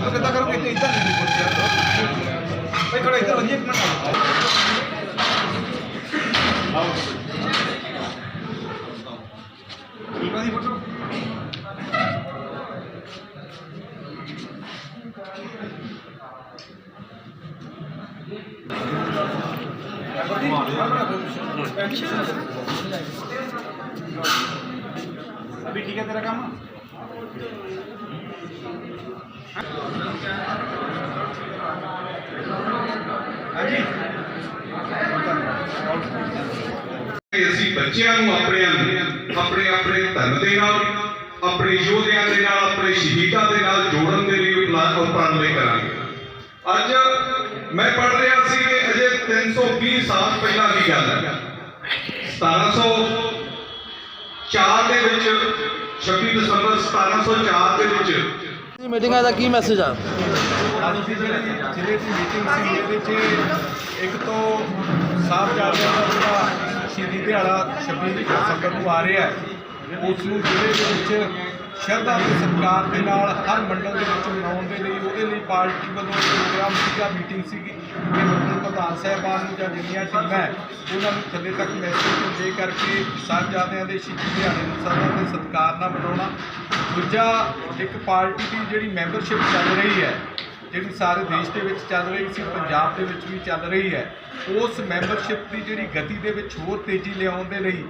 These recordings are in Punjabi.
ਸ਼ਬਦ ਕਿੱਦਾਂ ਕਰੋਗੇ? ਇੱਥੇ ਇਦਾਂ ਨਹੀਂ ਬੋਲਦੇ ਯਾਰ ਭਾਈ ਥੋੜਾ ਇੱਧਰ ਵਧੀਆ ਇੱਕ ਮਿੰਟ। ਆਓ। ਇਹਨਾਂ ਦੀ ਫੋਟੋ। अभी ठीक है तेरा काम ਅਸੀਂ ਬੱਚਿਆਂ ਨੂੰ ਆਪਣੇ ਆਪਣੇ ਆਪਣੇ ਧਰਮ ਦੇ ਨਾਲ, ਆਪਣੇ ਯੋਧਿਆਂ ਦੇ ਨਾਲ, ਆਪਣੇ ਸ਼ਹੀਦਾਂ ਦੇ ਨਾਲ ਜੋੜਨ ਦੇ ਲਈ ਉਪਰਾਲੇ ਕਰਾਂਗੇ। ਅੱਜ ਮੈਂ ਪੜ੍ਹ ਰਿਹਾ ਸੀ ਕਿ ਅਜੇ 320 ਸਾਲ ਪਹਿਲਾਂ ਦੀ ਗੱਲ ਹੈ। 1704 ਦੇ ਵਿੱਚ 26 ਦਸੰਬਰ 1704 ਦੇ ਵਿੱਚ। ਇਹ ਮੀਟਿੰਗ ਦਾ ਕੀ ਮੈਸੇਜ ਆ? ਅੱਜ ਦੀ ਜਿਹੜੀ ਜ਼ਿਲ੍ਹੇ ਦੀ ਮੀਟਿੰਗ ਸੀ ਇਹਦੇ 'ਚ ਇੱਕ ਤੋਂ ਸਾਹਿਬਜ਼ਾਦਿਆਂ ਦਾ ਜਿਹੜਾ ਸ਼ਹੀਦੀ ਦਿਹਾੜਾ 26 ਦਸੰਬਰ ਨੂੰ ਆ ਰਿਹਾ ਹੈ। ਉਸ ਨੂੰ ਜ਼ਿਲ੍ਹੇ ਦੇ ਵਿੱਚ ਸ਼ਰਧਾ ਤੇ ਸਤਿਕਾਰ ਦੇ ਨਾਲ ਹਰ ਮੰਡਲ ਦੇ ਵਿੱਚ ਮਨਾਉਣ ਦੇ ਲਈ ਉਹਦੇ ਲਈ ਪਾਰਟੀ ਵੱਲੋਂ ਪ੍ਰੋਗਰਾਮ ਸੀਗਾ ਮੀਟਿੰਗ ਸੀਗੀ, ਕਿ ਮੰਡਲ ਪ੍ਰਧਾਨ ਸਾਹਿਬਾਨ ਨੂੰ ਜਾਂ ਜਿੰਨੀਆਂ ਟੀਮਾਂ ਹੈ ਉਹਨਾਂ ਨੂੰ ਥੱਲੇ ਤੱਕ ਮੈਸੇਜ ਦੇ ਕਰਕੇ ਸਾਹਿਬਜ਼ਾਦਿਆਂ ਦੇ, ਸ਼ਹੀਦੀ ਦਿਹਾੜੇ ਨੂੰ ਸਦਾ ਤੇ ਸਤਿਕਾਰ ਨਾਲ ਮਨਾਉਣਾ। ਦੂਜਾ, ਇੱਕ ਪਾਰਟੀ ਦੀ ਜਿਹੜੀ ਮੈਂਬਰਸ਼ਿਪ ਚੱਲ ਰਹੀ ਹੈ ਜਿਹੜੀ ਸਾਰੇ ਦੇਸ਼ ਦੇ ਵਿੱਚ ਚੱਲ ਰਹੀ ਸੀ, ਪੰਜਾਬ ਦੇ ਵਿੱਚ ਵੀ ਚੱਲ ਰਹੀ ਹੈ, ਉਸ ਮੈਂਬਰਸ਼ਿਪ ਦੀ ਜਿਹੜੀ ਗਤੀ ਦੇ ਵਿੱਚ ਹੋਰ ਤੇਜ਼ੀ ਲਿਆਉਣ ਦੇ ਲਈ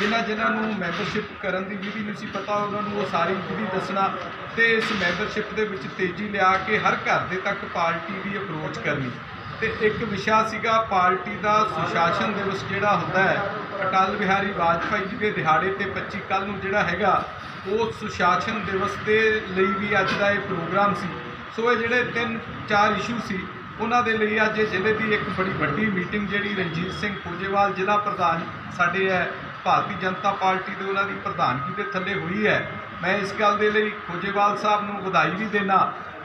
ਜਿਨ੍ਹਾਂ ਜਿਨ੍ਹਾਂ ਨੂੰ ਮੈਂਬਰਸ਼ਿਪ ਕਰਨ ਦੀ ਵਿਧੀ ਨਹੀਂ ਸੀ ਪਤਾ, ਉਹਨਾਂ ਨੂੰ ਉਹ ਸਾਰੀ ਵਿਧੀ ਦੱਸਣਾ ਤੇ ਇਸ ਮੈਂਬਰਸ਼ਿਪ ਦੇ ਵਿੱਚ ਤੇਜ਼ੀ ਲਿਆ ਕੇ ਹਰ ਘਰ ਦੇ ਤੱਕ ਪਾਰਟੀ ਦੀ ਅਪਰੋਚ ਕਰਨੀ। ਤੇ ਇੱਕ ਵਿਸ਼ਾ ਸੀਗਾ ਪਾਰਟੀ ਦਾ ਸੁਸ਼ਾਸਨ ਦਿਵਸ ਜਿਹੜਾ ਹੁੰਦਾ ਹੈ, ਅਟਲ ਬਿਹਾਰੀ ਵਾਜਪਾਈ ਜੀ ਦੇ ਦਿਹਾੜੇ ਤੇ 25 ਕੱਲ ਨੂੰ ਜਿਹੜਾ ਹੈਗਾ, ਉਹ ਸੁਸ਼ਾਸਨ ਦਿਵਸ ਦੇ ਲਈ ਵੀ ਅੱਜ ਦਾ ਇਹ ਪ੍ਰੋਗਰਾਮ ਸੀ। ਸੋ ਇਹ ਜਿਹੜੇ ਤਿੰਨ, ਚਾਰ ਇਸ਼ੂ ਸੀ, ਉਹਨਾਂ ਦੇ ਲਈ ਅੱਜ ਜ਼ਿਲ੍ਹੇ ਦੀ ਇੱਕ ਬੜੀ ਵੱਡੀ ਮੀਟਿੰਗ ਜਿਹੜੀ ਰਣਜੀਤ ਸਿੰਘ ਖੋਜੇਵਾਲ ਜ਼ਿਲ੍ਹਾ ਪ੍ਰਧਾਨ ਸਾਡੇ ਹੈ ਭਾਰਤੀ ਜਨਤਾ ਪਾਰਟੀ ਦੇ ਉਹਨਾਂ ਦੀ ਪ੍ਰਧਾਨਗੀ ਦੇ ਥੱਲੇ ਹੋਈ ਹੈ। ਮੈਂ ਇਸ ਗੱਲ ਦੇ ਲਈ ਖੋਜੇਵਾਲ ਸਾਹਿਬ ਨੂੰ ਵਧਾਈ ਵੀ ਦੇਣਾ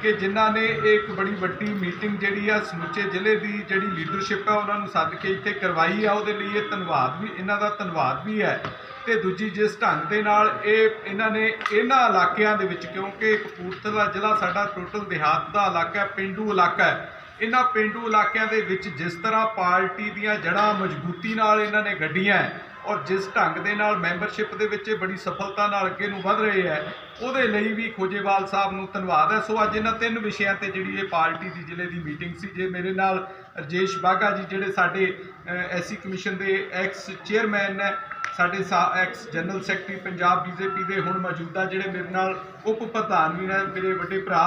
ਕਿ ਜਿਨ੍ਹਾਂ ਨੇ ਇਹ ਇੱਕ ਬੜੀ ਵੱਡੀ ਮੀਟਿੰਗ ਜਿਹੜੀ ਆ ਸਮੁੱਚੇ ਜ਼ਿਲ੍ਹੇ ਦੀ ਜਿਹੜੀ ਲੀਡਰਸ਼ਿਪ ਆ ਉਹਨਾਂ ਨੂੰ ਸੱਦ ਕੇ ਇੱਥੇ ਕਰਵਾਈ ਆ, ਉਹਦੇ ਲਈ ਇਹ ਧੰਨਵਾਦ ਵੀ, ਇਹਨਾਂ ਦਾ ਧੰਨਵਾਦ ਵੀ ਹੈ। ਤੇ ਦੂਜੀ ਜਿਸ ਢੰਗ ਦੇ ਨਾਲ ਇਹ ਇਹਨਾਂ ਨੇ ਇਹਨਾਂ ਇਲਾਕਿਆਂ ਦੇ ਵਿੱਚ, ਕਿਉਂਕਿ ਕਪੂਰਥਲਾ ਜ਼ਿਲ੍ਹਾ ਸਾਡਾ ਟੋਟਲ ਦਿਹਾਤ ਦਾ ਇਲਾਕਾ ਹੈ, ਪਿੰਡੂ ਇਲਾਕਾ ਹੈ, ਇਹਨਾਂ ਪਿੰਡੂ ਇਲਾਕਿਆਂ ਦੇ ਵਿੱਚ ਜਿਸ ਤਰ੍ਹਾਂ ਪਾਰਟੀ ਦੀਆਂ ਜੜ੍ਹਾਂ ਮਜ਼ਬੂਤੀ ਨਾਲ ਇਹਨਾਂ ਨੇ ਗੱਡੀਆਂ ਔਰ ਜਿਸ ਢੰਗ ਦੇ ਨਾਲ ਮੈਂਬਰਸ਼ਿਪ ਦੇ ਵਿੱਚ ਇਹ ਬੜੀ ਸਫਲਤਾ ਨਾਲ ਅੱਗੇ ਨੂੰ ਵਧ ਰਹੇ ਹੈ, ਉਹਦੇ ਲਈ ਵੀ ਖੋਜੇਵਾਲ ਸਾਹਿਬ ਨੂੰ ਧੰਨਵਾਦ ਹੈ। ਸੋ ਅੱਜ ਇਹਨਾਂ ਤਿੰਨ ਵਿਸ਼ਿਆਂ ਤੇ ਜਿਹੜੀ ਇਹ ਪਾਰਟੀ ਦੀ ਜ਼ਿਲ੍ਹੇ ਦੀ ਮੀਟਿੰਗ ਸੀ, ਜੇ ਮੇਰੇ ਨਾਲ ਰਜੇਸ਼ ਬਾਗਾ ਜੀ ਜਿਹੜੇ ਸਾਡੇ ਐਸਸੀ ਕਮਿਸ਼ਨ ਦੇ ਐਕਸ ਚੇਅਰਮੈਨ ਨੇ, ਸਾਡੇ ex general secretary Punjab BJP ਦੇ ਹੁਣ ਮੌਜੂਦਾ ਜਿਹੜੇ ਮੇਰੇ ਨਾਲ ਉਪ ਪ੍ਰਧਾਨ ਵੀ ਨੇ, ਮੇਰੇ ਵੱਡੇ ਭਰਾ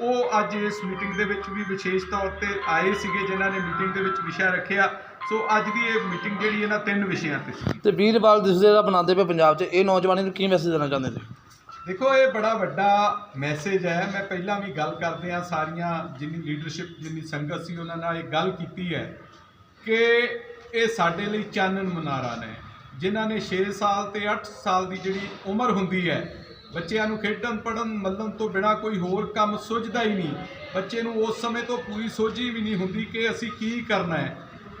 ਉਹ ਅੱਜ ਇਸ ਮੀਟਿੰਗ ਦੇ ਵਿੱਚ ਵੀ ਵਿਸ਼ੇਸ਼ ਤੌਰ ਤੇ ਆਏ ਸੀਗੇ ਜਿਨ੍ਹਾਂ ਨੇ ਮੀਟਿੰਗ ਦੇ ਵਿੱਚ ਵਿਸ਼ਾ ਰੱਖਿਆ। ਸੋ ਅੱਜ ਦੀ ਇਹ ਮੀਟਿੰਗ ਜਿਹੜੀ ਇਹਨਾਂ ਤਿੰਨ ਵਿਸ਼ਿਆਂ ਤੇ ਸੀ ਤੇ ਵੀਰਵਾਲ ਦਿਵਸ ਜਿਹੜਾ ਬਣਾਉਂਦੇ ਪਏ ਪੰਜਾਬ 'ਚ ਇਹ ਨੌਜਵਾਨੀ ਨੂੰ ਕੀ ਮੈਸੇਜ ਦੇਣਾ ਚਾਹੁੰਦੇ ਜੀ ਦੇਖੋ ਇਹ ਬੜਾ ਵੱਡਾ ਮੈਸੇਜ ਹੈ। ਮੈਂ ਪਹਿਲਾਂ ਵੀ ਗੱਲ ਕਰਦੇ ਆ ਸਾਰੀਆਂ ਜਿੰਨੀ ਲੀਡਰਸ਼ਿਪ ਜਿੰਨੀ ਸੰਗਤ ਸੀ ਉਹਨਾਂ ਨਾਲ ਇਹ ਗੱਲ ਕੀਤੀ ਹੈ ਕਿ ਇਹ ਸਾਡੇ ਲਈ ਚਾਨਣ ਮਨਾਰਾ ਨੇ ਜਿਨ੍ਹਾਂ ਨੇ 6 ਸਾਲ ਤੇ 8 ਸਾਲ ਦੀ ਜਿਹੜੀ ਉਮਰ ਹੁੰਦੀ ਹੈ ਬੱਚਿਆਂ ਨੂੰ ਖੇਡਣ ਪੜਨ ਮੱਲਣ ਤੋਂ ਬਿਨਾ ਕੋਈ ਹੋਰ ਕੰਮ ਸੁਝਦਾ ਹੀ ਨਹੀਂ। ਬੱਚੇ ਨੂੰ ਉਸ ਸਮੇਂ ਤੋਂ ਪੂਰੀ ਸੋਝੀ ਵੀ ਨਹੀਂ ਹੁੰਦੀ ਕਿ ਅਸੀਂ ਕੀ ਕਰਨਾ ਹੈ।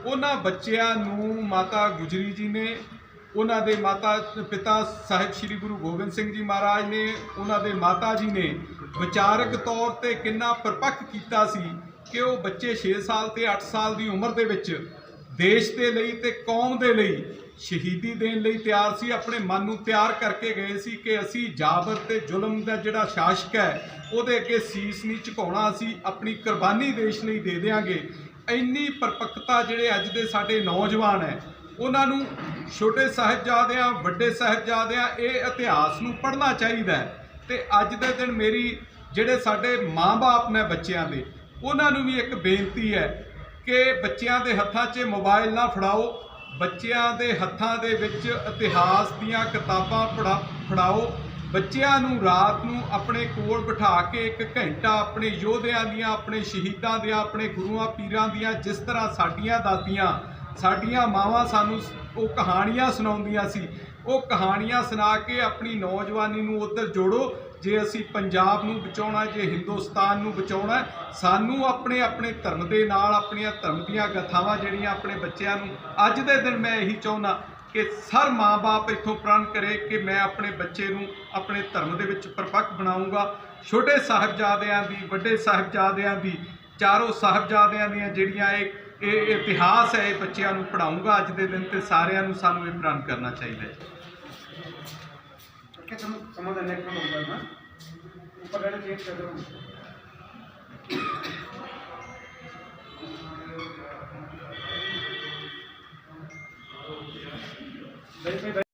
ਉਹਨਾਂ ਬੱਚਿਆਂ ਨੂੰ ਮਾਤਾ ਗੁਜਰੀ ਜੀ ਨੇ, ਉਹਨਾਂ ਦੇ ਮਾਤਾ, ਪਿਤਾ ਸਾਹਿਬ ਸ੍ਰੀ ਗੁਰੂ ਗੋਬਿੰਦ ਸਿੰਘ ਜੀ ਮਹਾਰਾਜ ਨੇ, ਉਹਨਾਂ ਦੇ ਮਾਤਾ ਜੀ ਨੇ ਵਿਚਾਰਕ ਤੌਰ ਤੇ ਕਿੰਨਾ ਪਰਪੱਕ ਕੀਤਾ ਸੀ ਕਿ ਉਹ ਬੱਚੇ 6 ਸਾਲ ਤੇ 8 ਸਾਲ ਦੀ ਉਮਰ ਦੇ ਵਿੱਚ ਦੇਸ਼ ਦੇ ਲਈ ਤੇ ਕੌਮ ਦੇ ਲਈ ਸ਼ਹੀਦੀ ਦੇਣ ਲਈ ਤਿਆਰ ਸੀ, ਆਪਣੇ ਮਨ ਨੂੰ ਤਿਆਰ ਕਰਕੇ ਗਏ ਸੀ ਕਿ ਅਸੀਂ ਜਾਬਰ ਤੇ ਜ਼ੁਲਮ ਦਾ ਜਿਹੜਾ ਸ਼ਾਸਕ ਹੈ, ਉਹਦੇ ਅੱਗੇ ਸੀਸ ਨਹੀਂ ਝੁਕਾਉਣਾ, ਅਸੀਂ ਆਪਣੀ ਕੁਰਬਾਨੀ ਦੇਸ਼ ਲਈ ਦੇ ਦੇਵਾਂਗੇ ਇੰਨੀ ਪਰਪੱਕਤਾ ਜਿਹੜੇ ਅੱਜ ਦੇ ਸਾਡੇ ਨੌਜਵਾਨ ਹੈ, ਉਹਨਾਂ ਨੂੰ ਛੋਟੇ ਸਾਹਿਬਜ਼ਾਦਿਆਂ, ਵੱਡੇ ਸਾਹਿਬਜ਼ਾਦਿਆਂ ਇਹ ਇਤਿਹਾਸ ਨੂੰ ਪੜ੍ਹਨਾ ਚਾਹੀਦਾ ਹੈ। ਤੇ ਅੱਜ ਦੇ ਦਿਨ ਮੇਰੀ ਜਿਹੜੇ ਸਾਡੇ ਮਾਂ-ਬਾਪ ਨੇ ਬੱਚਿਆਂ ਦੇ, ਉਹਨਾਂ ਨੂੰ ਵੀ ਇੱਕ ਬੇਨਤੀ ਹੈ ਕਿ ਬੱਚਿਆਂ ਦੇ ਹੱਥਾਂ 'ਚ ਮੋਬਾਈਲ ਨਾ ਫੜਾਓ, ਬੱਚਿਆਂ ਦੇ ਹੱਥਾਂ ਦੇ ਵਿੱਚ ਇਤਿਹਾਸ ਦੀਆਂ ਕਿਤਾਬਾਂ ਪੜ੍ਹਾ ਫੜਾਓ। ਬੱਚਿਆਂ ਨੂੰ ਰਾਤ ਨੂੰ ਆਪਣੇ ਕੋਲ ਬਿਠਾ ਕੇ ਇੱਕ ਘੰਟਾ ਆਪਣੇ ਯੋਧਿਆਂ ਦੀਆਂ, ਆਪਣੇ ਸ਼ਹੀਦਾਂ ਦੀਆਂ, ਆਪਣੇ ਗੁਰੂਆਂ ਪੀਰਾਂ ਦੀਆਂ, ਜਿਸ ਤਰ੍ਹਾਂ ਸਾਡੀਆਂ ਦਾਦੀਆਂ ਸਾਡੀਆਂ ਮਾਵਾਂ ਸਾਨੂੰ ਸ- ਉਹ ਕਹਾਣੀਆਂ ਸੁਣਾਉਂਦੀਆਂ ਸੀ। ਉਹ ਕਹਾਣੀਆਂ ਸੁਣਾ ਕੇ ਆਪਣੀ ਨੌਜਵਾਨੀ ਨੂੰ ਉੱਧਰ ਜੋੜੋ। ਜੇ ਅਸੀਂ ਪੰਜਾਬ ਨੂੰ ਬਚਾਉਣਾ ਜੇ ਹਿੰਦੁਸਤਾਨ ਨੂੰ ਬਚਾਉਣਾ ਸਾਨੂੰ ਆਪਣੇ ਆਪਣੇ ਧਰਮ ਦੇ ਨਾਲ ਆਪਣੀਆਂ ਧਰਮ ਦੀਆਂ ਗਥਾਵਾਂ ਜਿਹੜੀਆਂ ਆਪਣੇ ਬੱਚਿਆਂ ਨੂੰ, ਅੱਜ ਦੇ ਦਿਨ ਮੈਂ ਇਹੀ ਚਾਹੁੰਦਾ ਕਿ ਸਰ ਮਾਂ-ਬਾਪ ਇੱਥੋਂ ਪ੍ਰਣ ਕਰੇ ਕਿ ਮੈਂ ਆਪਣੇ ਬੱਚੇ ਨੂੰ ਆਪਣੇ ਧਰਮ ਦੇ ਵਿੱਚ ਪਰਪੱਕ ਬਣਾਉਂਗਾ ਛੋਟੇ ਸਾਹਿਬਜ਼ਾਦਿਆਂ ਦੀ, ਵੱਡੇ ਸਾਹਿਬਜ਼ਾਦਿਆਂ ਦੀ, ਚਾਰੋਂ ਸਾਹਿਬਜ਼ਾਦਿਆਂ ਦੀਆਂ ਜਿਹੜੀਆਂ ਇਹ ਇਹ ਇਤਿਹਾਸ ਹੈ, ਇਹ ਬੱਚਿਆਂ ਨੂੰ ਪੜਾਉਂਗਾ ਅੱਜ ਦੇ ਦਿਨ ਤੇ ਸਾਰਿਆਂ ਨੂੰ ਸਾਨੂੰ ਇਹ ਪ੍ਰਣ ਕਰਨਾ ਚਾਹੀਦਾ ਹੈ। કે તમે સમાધાન એક નંબરમાં ઉપર એને ચેક કરવાનું દરેક